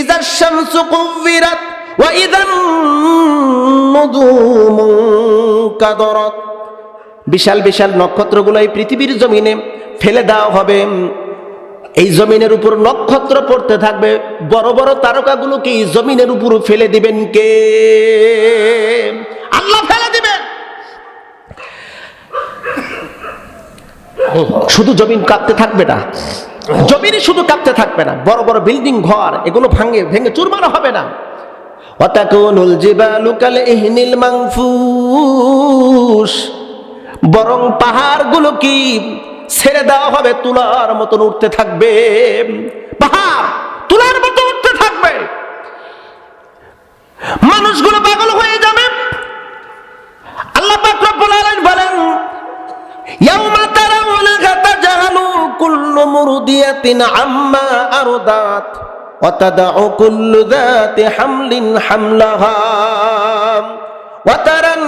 ইজার শামসু কুবিরাত ওয়া ইদান বিশাল বিশাল নক্ষত্রগুলো এই পৃথিবীর জমিনে ফেলে দেওয়া হবে। এই জমিনের উপর নক্ষত্র পড়তে থাকবে। বড় বড় তারকাগুলোকে এই জমিনের উপর ফেলে দিবেন কে? আল্লাহ ফেলে দিবেন। শুধু জমিন কাঁপতে থাকবে না জমিনই শুধু কাঁপতে থাকবে না, বড় বড় বিল্ডিং ঘর, এগুলো ভাঙে, ভেঙে চুরমার হবে না। অতাকুনুল জিবালু কাল ইহনিল মানফুস বরং পাহাড়গুলো কি ছেড়ে দেওয়া হবে? তুলার মতন উঠতে থাকবে। পাহাড় তুলার মতো উঠতে থাকবে। মানুষগুলো পাগল হয়ে যাবে। আল্লাহ পাক রব্বুল আলামিন বলেন, ইয়াউমা কুল্লু মুরদিয়াতিন আম্মা আরদাত যাতি হামলিন হামলাহা। ওয়া তারান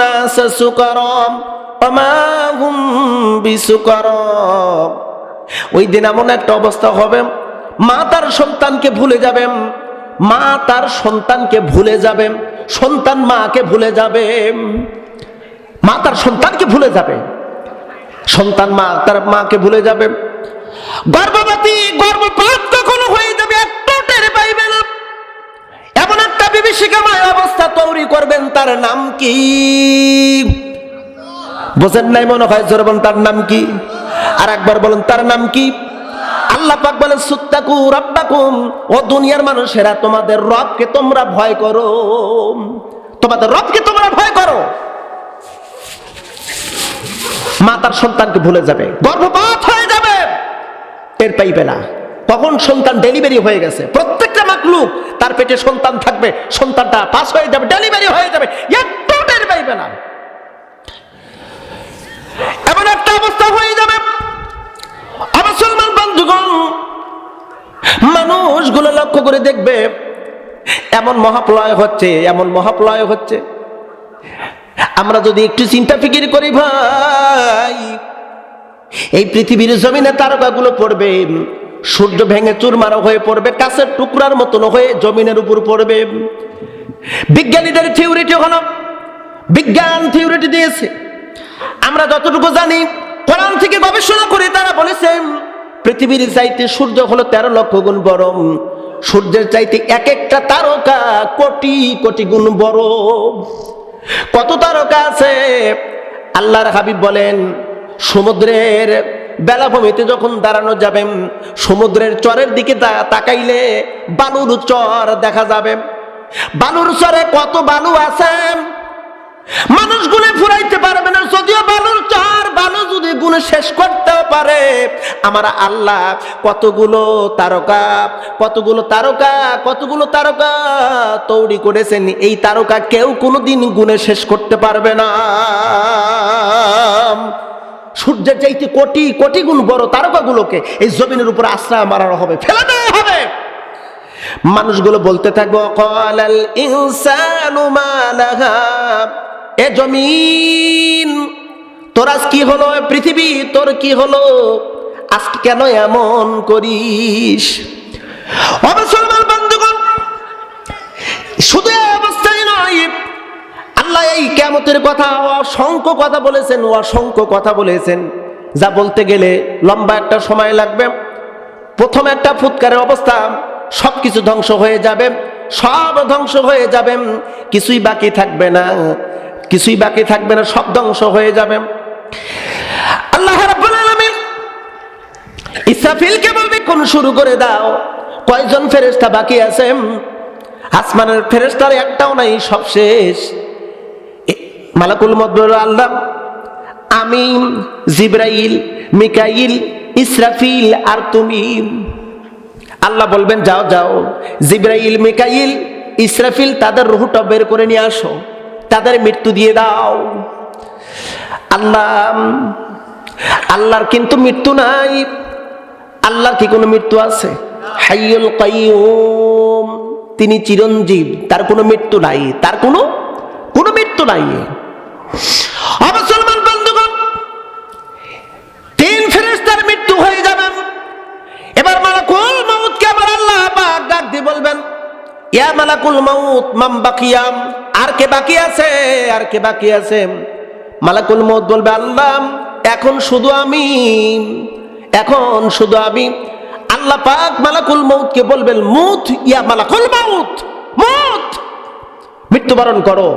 নাস সুকারা ওয়া মা হুম বিসুকারা ওই দিন এমন একটা অবস্থা হবে, মা তার সন্তানকে ভুলে যাবে, মা তার সন্তানকে ভুলে যাবে, সন্তান মাকে ভুলে যাবে, মা তার সন্তানকে ভুলে যাবে। সন্তান মা, তার মাকে ভুলে যাবে। গর্ভবতী, গর্ভপাত কখনো হয়ে যাবে একটু টের পাইবে না এমন একটা বিভীষিকাময় অবস্থা তৈরি করবেন, তার নাম কি? বোঝেন নাই মনে হয় জোরে তার নাম কি? আর একবার বলেন, তার নাম কি? আল্লাহ পাক বলেন, সুত্তাকু রাব্বাকুম, ও দুনিয়ার মানুষেরা, তোমাদের রবকে তোমরা ভয় করো। তোমাদের রবকে তোমরা ভয় করো। মা তার সন্তানকে ভুলে যাবে, গর্ভপাত হয়ে যাবে, টের পাইবে না। তখন সন্তান ডেলিভারি হয়ে গেছে। প্রত্যেকটা মাকলুক তার পেটে সন্তান থাকবে, সন্তানটা পাস হয়ে যাবে ডেলিভারি হয়ে যাবে, একটু টের পাইবে না। এমন একটা অবস্থা হয়ে যাবে। মুসলমান বন্ধুগণ, মানুষগুলো লক্ষ্য করে দেখবে, এমন মহাপ্রলয় হচ্ছে, এমন মহাপ্রলয় হচ্ছে। আমরা যদি একটু চিন্তা ফিকির করি ভাই, এই পৃথিবীর জমিনে তারকাগুলো পড়বে, সূর্য ভেঙে চুরমারা হয়ে পড়বে, কাছের টুকরার মতন হয়ে জমিনের উপর পড়বে। বিজ্ঞানীদের থিওরিটি হলো, বিজ্ঞান থিওরিটি দিয়েছে। আমরা যতটুকু জানি, কোরআন থেকে গবেষণা করে তারা বলেছেন পৃথিবীর চাইতে সূর্য হলো তেরো লক্ষ গুণ বড় সূর্যের চাইতে এক একটা তারকা কোটি কোটি গুণ বড়। কত তারকা আছে? আল্লাহর হাবিব বলেন, সমুদ্রের বেলাভূমিতে যখন দাঁড়ানো যাবেন সমুদ্রের চরের দিকে তাকাইলে বালুর চর দেখা যাবে। বালুর চরে কত বালু আছে? মানুষ গুনে ফুরাইতে পারবে না, যদিও বালুর চার বালু যদি গুনে শেষ করতে পারে। আমার আল্লাহ কতগুলো তারকা কতগুলো তারকা কতগুলো তারকা তৈরি করেছেন, এই তারকা কেউ কোনোদিন গুনে শেষ করতে পারবে না। সূর্যের চাইতে কোটি কোটি গুণ বড় তারকাগুলোকে এই জমিনের উপর আশ্রয় মারানো হবে ফেলে দেওয়া হবে। মানুষগুলো বলতে থাকব, কলাল ইনসানু মালাহা এ জমিন, তোর আজ কি হলো? পৃথিবী, তোর কি হলো? আজকে কেন এমন করিস? ও মুসলমান বন্ধুগণ, শুধু অবস্থায় নয়, আল্লাহ এই কেমতের কথা, অসংখ্য কথা বলেছেন, অসংখ্য কথা বলেছেন। যা বলতে গেলে লম্বা একটা সময় লাগবে। প্রথম একটা ফুৎকারের অবস্থা সব কিছু ধ্বংস হয়ে যাবে, সব ধ্বংস হয়ে যাবে, কিছুই বাকি থাকবে না, কিছুই বাকি থাকবে না, সব ধ্বংস হয়ে যাবে। আল্লাহ রাব্বুল আলামিন ইসরাফিলকে বলবে, কোন শুরু করে দাও, কয়জন ফেরেশতা বাকি আছে? আসমানের ফেরেশতার একটাও নাই, সব শেষ। মালাকুল মদবর আল্লাহ, আমি জিব্রাইল, মিকাইল, ইসরাফিল আর তুমি আল্লাহ বলবেন, যাও যাও। জিব্রাইল, মিকাইল, ইসরাফিল, তাদের রুহটা বের করে নিয়ে আসো। তাদের মৃত্যু দিয়ে দাও। আল্লাহ, আল্লাহর কিন্তু মৃত্যু নাই। আল্লাহর কি কোনো মৃত্যু আছে? হাইয়ুল কাইয়ুম। তিনি চিরঞ্জীব, তার কোনো মৃত্যু নাই। তার কোনো কোনো মৃত্যু নাই। মুসলমান ইয়া মালাকুল মাউত মাম বাকিয়াম। আর কে বাকি আছে? আর কে বাকি আছে? মালাকুল মৌত বলবে আল্লাহ এখন শুধু আমি। এখন শুধু আমি। আল্লাহ পাক মালাকুল মৌতকে বলবেন মুত ইয়া মালাকুল মাউত মুত। মৃত্যুবরণ করো।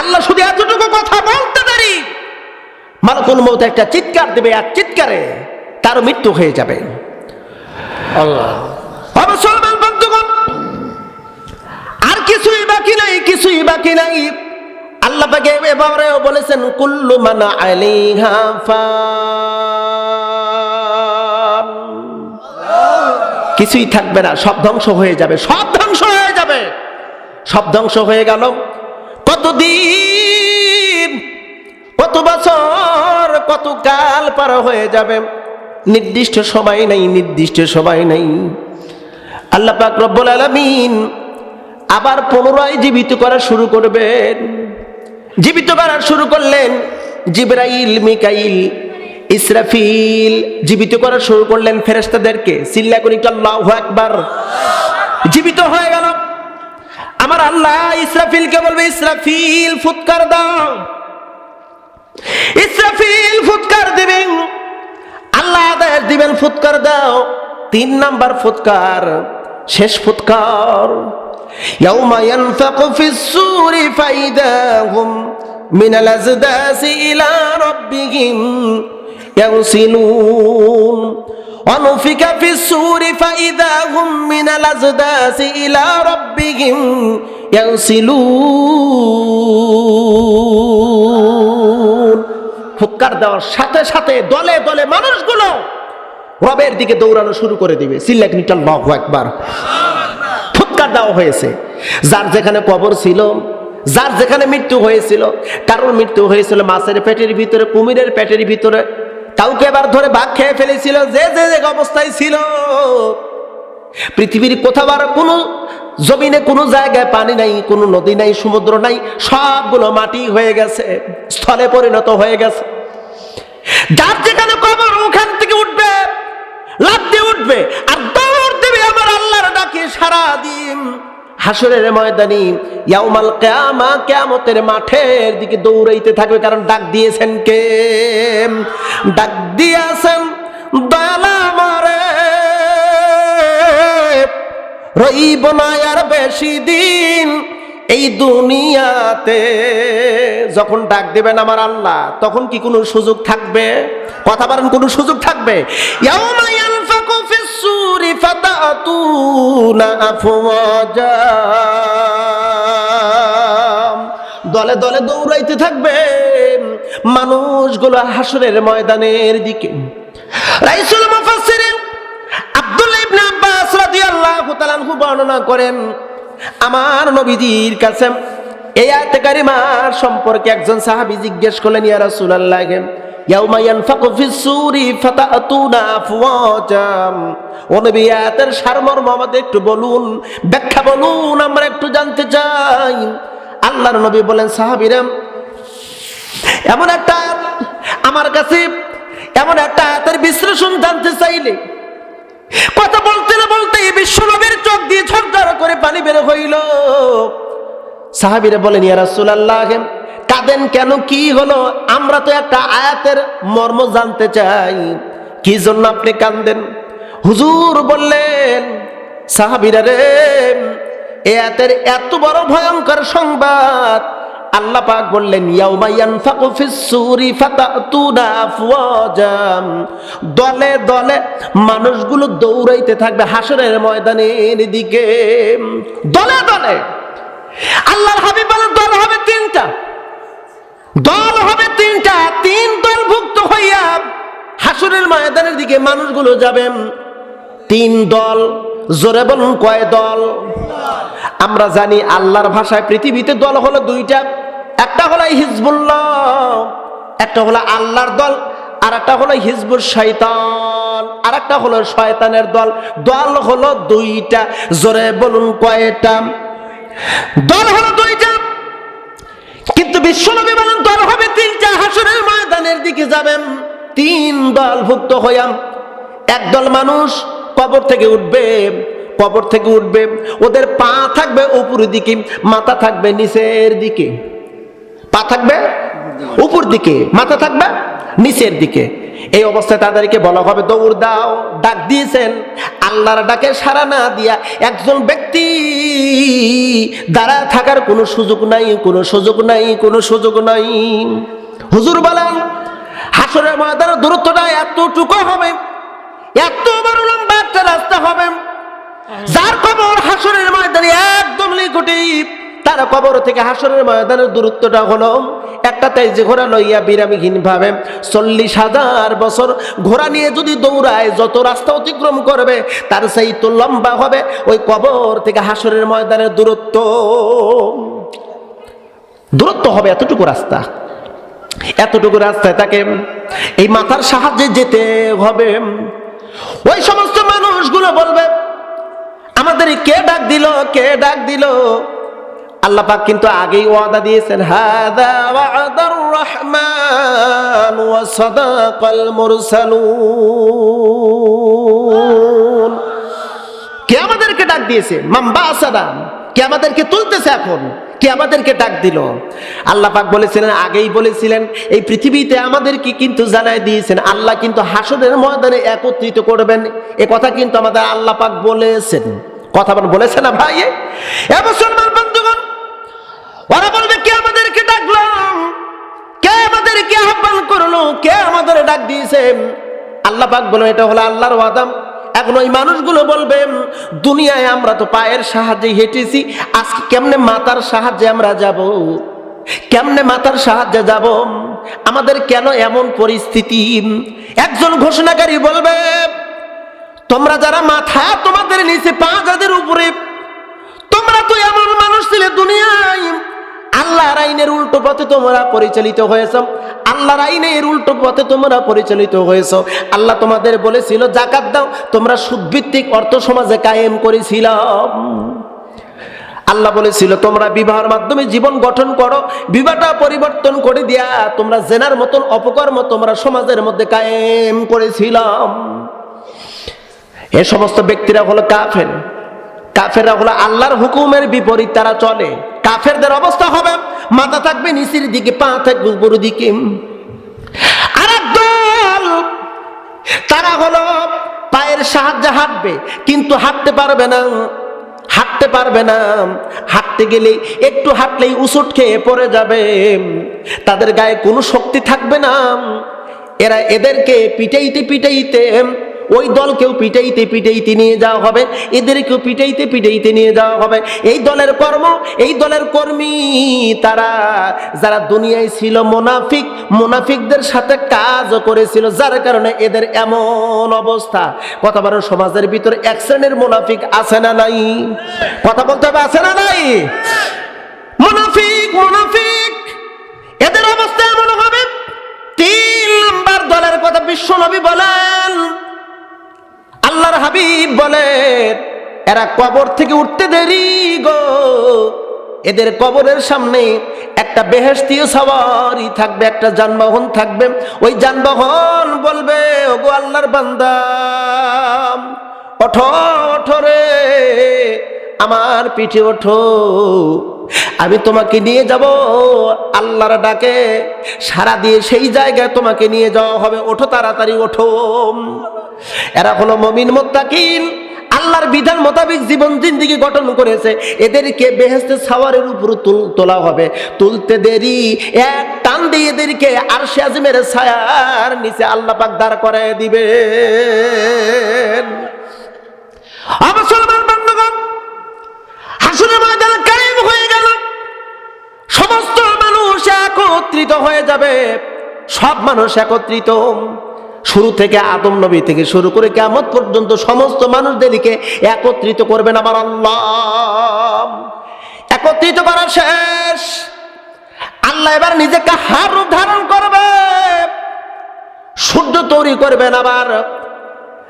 আল্লাহ শুধু এতটুকু কথা বলতে পারি। মালাকুল মৌত একটা চিৎকার দেবে আর চিৎকারে তার মৃত্যু হয়ে যাবে। আল্লাহ। বাকি নাই, কিছুই বাকি নাই। আল্লাহ পাকে এবারেও বলেছেন, কুল্লু মানা আলাইহা ফান। কিছুই থাকবে না, সব ধ্বংস হয়ে যাবে, সব ধ্বংস হয়ে যাবে। সব ধ্বংস হয়ে গেল। কতদিন, কত বছর, কত কাল পার হয়ে যাবে? নির্দিষ্ট সময় নাই, নির্দিষ্ট সময় নাই। আল্লাহ পাক রব্বুল আলামিন আবার পুনরায় জীবিত করা শুরু করবেন। জীবিত করা শুরু করলেন জিব্রাইল, মিকাইল, ইসরাফিল। জীবিত করা শুরু করলেন ফেরেস্তাদেরকে সিল্লা করি আল্লাহু একবার জীবিত হয়ে গেল। আমার আল্লাহ ইসরাফিলকে বলবে, ইসরাফিল, ফুৎকার দাও। ইসরাফিল, ফুৎকার দিবেন। আল্লাহ আদেশ দিবেন, ফুৎকার দাও। তিন নাম্বার ফুৎকার, শেষ ফুৎকার। يوم ينفق في السور فإذا هم من الأزداس إلى ربهم ينسلون ونفك في السور فإذا هم من الأزداس إلى ربهم ينسلون ফুৎকার দেওয়ার সাথে সাথে দলে দলে মানুষগুলো রবের দিকে দৌড়ানো শুরু করে দিবে সিল্লাক নিটাল বাহু একবার ফুৎকার দেওয়া হয়েছে। যার যেখানে কবর ছিল, যার যেখানে মৃত্যু হয়েছিল, কারোর মৃত্যু হয়েছিল মাছের পেটের ভিতরে, কুমিরের পেটের ভিতরে। কাউকে এবার ধরে ভাগ খেয়ে ফেলেছিল? যে যে যে অবস্থায় ছিল। পৃথিবীর কোথাও আর কোনো জমিনে, কোনো জায়গায় পানি নাই, কোনো নদী নাই, সমুদ্র নাই, সবগুলো মাটি হয়ে গেছে, স্থলে পরিণত হয়ে গেছে। যার যেখানে কবর, ওখান থেকে উঠবে লাভ দিয়ে উঠবে, আর হাসরের ময়দানি ইয়াউমাল কিয়ামা, কিয়ামতের মাঠের দিকে দৌড়াইতে থাকবে। কারণ ডাক দিয়েছেন কে? ডাক দিয়েছেন রইব না আর বেশি দিন এই দুনিয়াতে। যখন ডাক দেবেন আমার আল্লাহ, তখন কি কোনো সুযোগ থাকবে? কথা বলেন, কোনো সুযোগ থাকবে? ইয়াউমা ইয়ানফাকু ফিস-সূরি ফাতাতুনা আফওয়াজা। দলে দলে দৌড়াইতে থাকবে মানুষগুলো হাসরের ময়দানের দিকে। রাইসুল মুফাসসিরিন আব্দুল্লাহ ইবনে আব্বাস রাদিয়াল্লাহু তাআলা আনহু বর্ণনা করেন, আমার নবীজির কাছে এই আয়াতে কারিমার সম্পর্কে একজন সাহাবী জিজ্ঞেস করলেন, ইয়া রাসূলুল্লাহ ইয়াউমা ইয়ানফাকু ফিস-সূরি ফাতাতুনা আফওয়াজা ও নবী, আয়াতের সারমর্ম আমাদের একটু বলুন, ব্যাখ্যা বলুন, আমরা একটু জানতে চাই। আল্লাহর নবী বলেন, সাহাবীরা, এমন একটা আমার কাছে, এমন একটা আয়াতের বিশ্লেষণ জানতে চাইলে, কথা বলতে না বলতে বিশ্বনবীর চোখ দিয়ে ঝরঝর করে পানি বের হইল। সাহাবিরা বলেন, ইয়া রাসূলুল্লাহ কাঁদেন কেন কি হলো? আমরা তো একটা আয়াতের মর্ম জানতে চাই। কি জন্য আপনি কান্দেন? হুজুর বললেন, সাহাবিরা রে এত বড় ভয়ঙ্কর সংবাদ। আল্লাহ পাক বললেন দলে দলে মানুষগুলো দৌড়াইতে থাকবে হাসরের ময়দানের দিকে। দলে দলে। আল্লাহর হাবিব দল হবে তিনটা। দল হবে তিনটা, তিন দল ভুক্ত হইয়া হাসরের ময়দানের দিকে মানুষগুলো যাবেন তিন দল, জোরে বলুন কয় দল? আমরা জানি আল্লাহর ভাষায় পৃথিবীতে দল হলো দুইটা। একটা হলো হিজবুল্লাহ, একটা হলো আল্লাহর দল, আর একটা হলো হিজবুর শয়তান, আর একটা হলো শয়তানের দল। দল হলো দুইটা, জোরে বলুন কয়টা? দল হলো দুইটা বিশ্বনবী বলেন দল হবে তিনটা হাসরের ময়দানের দিকে যাবেন। তিন দল ভুক্ত হইয়াম। একদল মানুষ কবর থেকে উঠবে, কবর থেকে উঠবে। ওদের পা থাকবে উপরের দিকে, মাথা থাকবে নিচের দিকে। পা থাকবে উপর দিকে, মাথা থাকবে নিচের দিকে। এই অবস্থায় তাদেরকে বলা হবে, দৌড় দাও। ডাক দিয়েছেন, আল্লাহর ডাকে সারা না দিয়া একজন ব্যক্তি দাঁড়া থাকার কোনো সুযোগ নাই, কোনো সুযোগ নাই, কোনো সুযোগ নাই। হুজুর বলেন হাসরের ময়দানের দূরত্বটা এতটুকু হবে, এত বড় লম্বা একটা রাস্তা হবে, যার কবর হাসরের ময়দানে একদম নিকটে। তার কবর থেকে হাসরের ময়দানের দূরত্বটা হলো, একটা তাই যে ঘোড়া লইয়া বিরামহীন ভাবে চল্লিশ হাজার বছর ঘোড়া নিয়ে যদি দৌড়ায়, যত রাস্তা অতিক্রম করবে, তার সেই তো লম্বা হবে ওই কবর থেকে হাসরের ময়দানের দূরত্ব। দূরত্ব হবে এতটুকু রাস্তা। এতটুকু রাস্তায় তাকে এই মাথার সাহায্যে যেতে হবে। ওই সমস্ত মানুষগুলো বলবে, আমাদের কে ডাক দিল, কে ডাক দিল? আল্লাহ পাক কিন্তু আগেই ওয়াদা দিয়েছেন হাদা ওয়াদার রহমান ওয়া সাদাকাল মুরসালুন। কে আমাদেরকে ডাক দিয়েছে? মাম্বা কে আমাদেরকে তুলতেছে এখন? কে আমাদেরকে ডাক দিল? আল্লাহ পাক বলেছিলেন, আগেই বলেছিলেন, এই পৃথিবীতে আমাদেরকে কিন্তু জানাই দিয়েছেন, আল্লাহ কিন্তু হাসনের ময়দানে একত্রিত করবেন। এ কথা কিন্তু আমাদের আল্লাহ পাক বলেছেন। কথা বলেছে না ভাই? এ মুসলমান ওরা বলবে, কে আমাদেরকে ডাকলো? কে আমাদেরকে আহ্বান করল? কে আমাদের ডাক দিয়েছে? আল্লাহ পাক বলো এটা হলো আল্লাহর ওয়াদাম এখন ওই মানুষগুলো বলবে, দুনিয়ায় আমরা তো পায়ের সাহায্যে হেঁটেছি। আজকে কেমনে মাতার সাহায্যে আমরা যাব? কেমনে মাতার সাহায্যে যাব? আমাদের কেন এমন পরিস্থিতি? একজন ঘোষণাকারী বলবে, তোমরা যারা মাথা তোমাদের নিচে পা যাদের উপরে, তোমরা তো এমন মানুষ ছিলে দুনিয়ায়। আল্লাহর আইনের উল্টো পথে তোমরা পরিচালিত হয়েছ। আল্লাহর আইনের উল্টো পথে তোমরা পরিচালিত হয়েছ। আল্লাহ তোমাদের বলেছিল, জাকাত দাও, তোমরা সুদভিত্তিক অর্থ সমাজে কায়েম আল্লাহ বলেছিল, তোমরা বিবাহের মাধ্যমে জীবন গঠন করো, বিবাহটা পরিবর্তন করে দিয়া তোমরা জেনার মতন, অপকর্ম তোমরা সমাজের মধ্যে কায়েম করেছিলাম। এ সমস্ত ব্যক্তিরা হলো কাফের। কাফেররা হলো আল্লাহর হুকুমের বিপরীত, তারা চলে। কাফেরদের অবস্থা হবে। মাথা থাকবে নিচের দিকে, পা থাকবে উপর দিকে। আর তারা হলো পায়ের সাহায্যে হাঁটবে, কিন্তু হাঁটতে পারবে না। হাঁটতে পারবে না। হাঁটতে গেলে একটু হাঁটলেই উসুট খেয়ে পড়ে যাবে। তাদের গায়ে কোনো শক্তি থাকবে না। এরা এদেরকে পিটাইতে পিটাইতে ওই দলকেও পিটাইতে পিটাইতে নিয়ে যাওয়া হবে এদেরকেও পিটাইতে পিটাইতে নিয়ে যাওয়া হবে। এই দলের কর্ম, এই দলের কর্মী তারা, যারা দুনিয়ায় ছিল মোনাফিক, মোনাফিকদের সাথে কাজও করেছিল, যার কারণে এদের এমন অবস্থা। কথা বলেন সমাজের ভিতরে এক শ্রেণির মোনাফিক আছে না নাই? কথা বলতে হবে, আছে না নাই? মুনাফিক মুনাফিক, এদের অবস্থা এমন হবে। তিন নাম্বার দলের কথা বিশ্ব নবী বলেন হাবিব বলেন এরা কবর থেকে উঠতে দেরি গো। এদের কবরের সামনে একটা বেহেস্তীয় সওয়ারি থাকবে, একটা যানবাহন থাকবে। ওই যানবাহন বলবে, ওগো আল্লাহর বান্দা, ওঠো ওঠো রে, আমার পিঠে ওঠো। আমি তোমাকে নিয়ে যাব, আল্লাহর ডাকে, সারা দিয়ে সেই জায়গায় তোমাকে নিয়ে যাওয়া হবে। ওঠো তাড়াতাড়ি, ওঠো। এরা হলো মমিন মোত্তাকিন। আল্লাহর বিধান মোতাবেক জীবন জিন্দিগি গঠন করেছে। এদেরকে বেহেস্তে সাওয়ারের উপর তুল হবে। তুলতে দেরি, এক টান দিয়ে এদেরকে আর সে আজমের ছায়ার নিচে আল্লাহ পাক দাঁড় করায় দিবেন। মুসলমান বন্ধুগণ, হাসুরের ময়দান কায়েম হয়ে সমস্ত মানুষ একত্রিত হয়ে যাবে। সব মানুষ একত্রিত। শুরু থেকে আদম নবী থেকে শুরু করে কেমন পর্যন্ত সমস্ত মানুষদেরকে একত্রিত করবেন আমার আল্লাহ। একত্রিত করা শেষ। আল্লাহ এবার নিজেকে হার ধারণ করবে। সূর্য তৈরি করবেন আবার।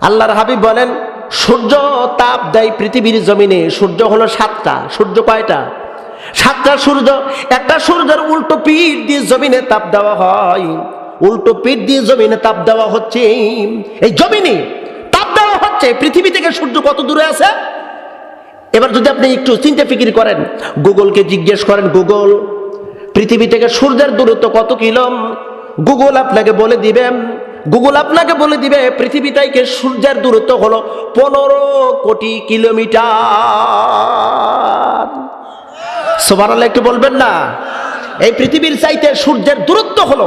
আল্লাহর হাবিব বলেন, সূর্য তাপ দেয় পৃথিবীর জমিনে। সূর্য হলো সাতটা। সূর্য কয়টা? সাতটা সূর্য, একটা সূর্যের উল্টো পিঠ দিয়ে জমিনে তাপ দেওয়া হয়। উল্টো পিঠ দিয়ে জমিনে তাপ দেওয়া হচ্ছে এই জমিনে। তাপ দেওয়া হচ্ছে, পৃথিবী থেকে সূর্য কত দূরে আছে? এবার যদি আপনি একটু চিন্তা ফিকির করেন, গুগলকে জিজ্ঞেস করেন, গুগল, পৃথিবী থেকে সূর্যের দূরত্ব কত কিলো গুগল আপনাকে বলে দিবেন গুগল আপনাকে বলে দিবে, পৃথিবী থেকে সূর্যের দূরত্ব হলো পনেরো কোটি কিলোমিটার। সোমারাল্লাহ একটু বলবেন না? এই পৃথিবীর চাইতে সূর্যের দূরত্ব হলো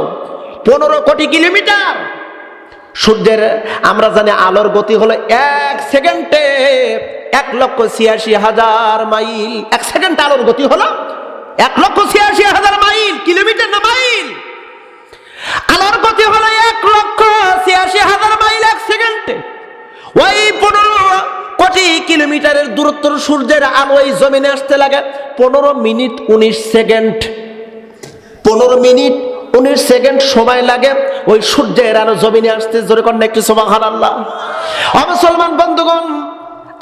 পনেরো কোটি কিলোমিটার। সূর্যের, আমরা জানি আলোর গতি হলো এক সেকেন্ডে এক লক্ষ ছিয়াশি হাজার মাইল। এক সেকেন্ড আলোর গতি হলো এক লক্ষ ছিয়াশি হাজার মাইল, কিলোমিটার না মাইল? আলোর গতি হলো এক লক্ষ ছিয়াশি হাজার মাইল এক সেকেন্ডে। ওই পনেরো কোটি কিলোমিটারের দূরত্ব সূর্যের আলো এই জমিনে আসতে লাগে। পনেরো মিনিট উনিশ সেকেন্ড। পনেরো মিনিট উনিশ সেকেন্ড সময় লাগে, ওই সূর্যের আলো জমিনে আসতে, জোরে কন্যা একটি সোমাহান আল্লাহ মুসলমান বন্ধুগণ,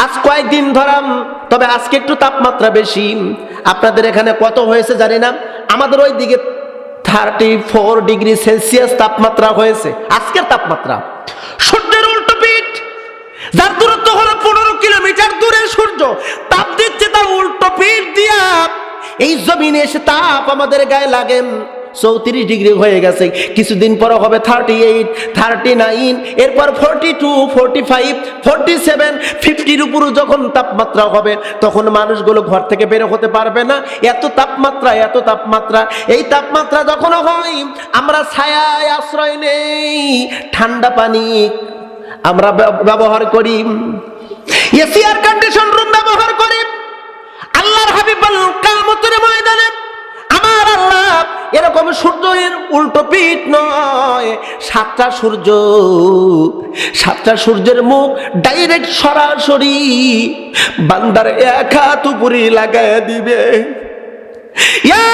আজ কয়েকদিন ধরাম, তবে আজকে একটু তাপমাত্রা বেশি। আপনাদের এখানে কত হয়েছে জানি না। আমাদের ওই দিকে থার্টি ফোর ডিগ্রি সেলসিয়াস তাপমাত্রা হয়েছে। আজকের তাপমাত্রা। সূর্যের উল্টো পিঠ, যার দূরত্ব কিলোমিটার দূরে সূর্য, তাপ দিচ্ছে তার উল্টো পিঠ দিয়া। এই জমিনে এসে তাপ আমাদের গায়ে লাগে। চৌত্রিশ ডিগ্রি হয়ে গেছে। কিছুদিন পরে হবে থার্টি এইট থার্টি নাইন এরপর forty two forty five forty seven ফিফটির উপরও যখন তাপমাত্রা হবে, তখন মানুষগুলো ঘর থেকে বের হতে পারবে না। এত তাপমাত্রা এত তাপমাত্রা। এই তাপমাত্রা যখন হয়, আমরা ছায়ায় আশ্রয় নেই। ঠান্ডা পানি আমরা ব্যব- ব্যবহার করি। এসি এয়ার কন্ডিশন রুম ব্যবহার করি। আল্লাহর কামতের ময়দানে আমার আল্লাহ এরকম সূর্যের উল্টো পিঠ নয়, সাতটা সূর্য, সাতটা সূর্যের মুখ ডাইরেক্ট সরাসরি বান্দার এক হাত উপরে লাগায় দিবে। ইয়া